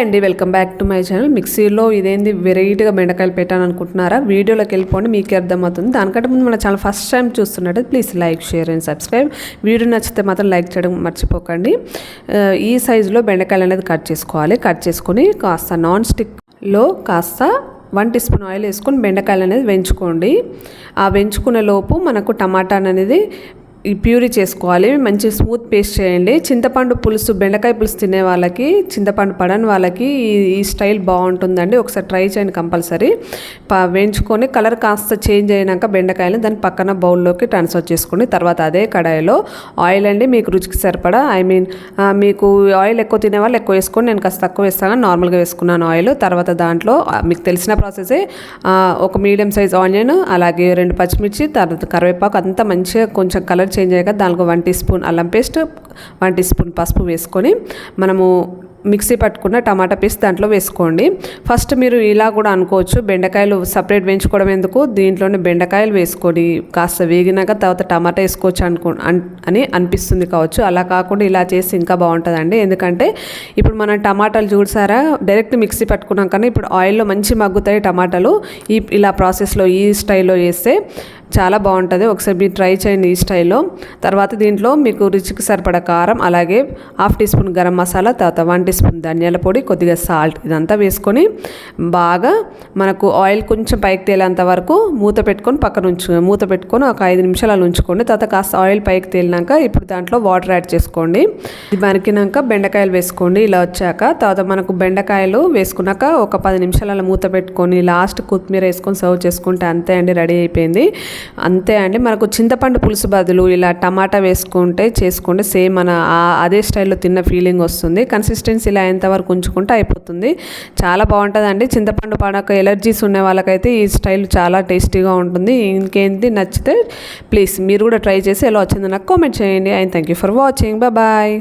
అండి welcome back to my channel. మిక్సీలో ఇదేంది వెరైటీగా బెండకాయలు పెట్టాను అనుకుంటున్నారా వీడియోలోకి వెళ్ళిపోండి మీకే అర్థమవుతుంది. దానికంటే ముందు మన ఛానల్ ఫస్ట్ టైం చూస్తున్నట్టు please like share and subscribe. Video నచ్చితే మాత్రం లైక్ చేయడం మర్చిపోకండి. ఈ సైజులో బెండకాయలు అనేది కట్ చేసుకోవాలి. కట్ చేసుకొని కాస్త నాన్ స్టిక్లో కాస్త వన్ టీ స్పూన్ ఆయిల్ వేసుకొని బెండకాయలు అనేది వేయించుకోండి. ఆ వెంచుకునే లోపు మనకు టమాటా అనేది ప్యూరీ చేసుకోవాలి. మంచి స్మూత్ పేస్ట్ చేయండి. చింతపండు పులుసు బెండకాయ పులుసు తినే వాళ్ళకి చింతపండు పడని వాళ్ళకి ఈ ఈ స్టైల్ బాగుంటుందండి. ఒకసారి ట్రై చేయండి కంపల్సరీ. ప వేయించుకొని కలర్ కాస్త చేంజ్ అయినాక బెండకాయలు దాని పక్కన బౌల్లోకి ట్రాన్స్ఫర్ చేసుకోండి. తర్వాత అదే కడాయిలో ఆయిల్ అండి. మీకు రుచికి సరిపడా ఐ మీన్ మీకు ఆయిల్ ఎక్కువ తినే వాళ్ళు ఎక్కువ వేసుకొని నేను కాస్త తక్కువ వేస్తాను నార్మల్గా వేసుకున్నాను ఆయిల్. తర్వాత దాంట్లో మీకు తెలిసిన ప్రాసెసే ఒక మీడియం సైజ్ ఆనియన్ అలాగే రెండు పచ్చిమిర్చి తర్వాత కరివేపాకు అంతా మంచిగా కొంచెం కలర్ చేంజ్ అయ్యాక దానికి వన్ టీ స్పూన్ అల్లం పేస్ట్ వన్ టీ స్పూన్ పసుపు వేసుకొని మనము మిక్సీ పట్టుకున్న టమాటా పేస్ట్ దాంట్లో వేసుకోండి. ఫస్ట్ మీరు ఇలా కూడా అనుకోవచ్చు బెండకాయలు సపరేట్ వేయించుకోవడం ఎందుకు? దీంట్లోనే బెండకాయలు వేసుకొని కాస్త వేగినాక తర్వాత టమాటా వేసుకోవచ్చు అనుకో అన్- అని అనిపిస్తుంది కావచ్చు. అలా కాకుండా ఇలా చేసి ఇంకా బాగుంటుందండి. ఎందుకంటే ఇప్పుడు మనం టమాటాలు చూసారా? డైరెక్ట్ మిక్సీ పట్టుకున్నాకనే ఇప్పుడు ఆయిల్లో మంచి మగ్గుతాయి టమాటాలు. ఈ ఇలా ప్రాసెస్లో ఈ స్టైల్లో చేస్తే చాలా బాగుంటుంది. ఒకసారి మీరు ట్రై చేయండి ఈ స్టైల్లో. తర్వాత దీంట్లో మీకు రుచికి సరిపడ కారం అలాగే half teaspoon garam masala తర్వాత వన్ టీ స్పూన్ ధనియాల పొడి కొద్దిగా సాల్ట్ ఇదంతా వేసుకొని బాగా మనకు ఆయిల్ కొంచెం పైకి తేలేంత వరకు మూత పెట్టుకొని పక్కన ఉంచు మూత పెట్టుకొని ఒక ఐదు నిమిషాలు అలా ఉంచుకోండి. తర్వాత కాస్త ఆయిల్ పైకి తేలినాక ఇప్పుడు దాంట్లో వాటర్ యాడ్ చేసుకోండి. ఇది మరికినాక బెండకాయలు వేసుకోండి ఇలా వచ్చాక. తర్వాత మనకు బెండకాయలు వేసుకున్నాక ఒక పది నిమిషాలు అలా మూత పెట్టుకొని లాస్ట్ కొత్తిమీర వేసుకొని సర్వ్ చేసుకుంటే అంతే అండి రెడీ అయిపోయింది. అంతే అండి. మనకు చింతపండు పులుసు బదులు ఇలా టమాటా వేసుకుంటే చేసుకుంటే సేమ్ మన అదే స్టైల్లో తిన్న ఫీలింగ్ వస్తుంది. కన్సిస్టెన్సీ ఇలా ఎంతవరకు ఉంచుకుంటే అయిపోతుంది. చాలా బాగుంటుందండి. చింతపండు పడక ఎలర్జీస్ ఉన్న వాళ్ళకైతే ఈ స్టైల్ చాలా టేస్టీగా ఉంటుంది. ఇంకేంటి నచ్చితే ప్లీజ్ మీరు కూడా ట్రై చేసి ఎలా వచ్చిందో నాకు కామెంట్ చేయండి. And thank you for watching. Bye.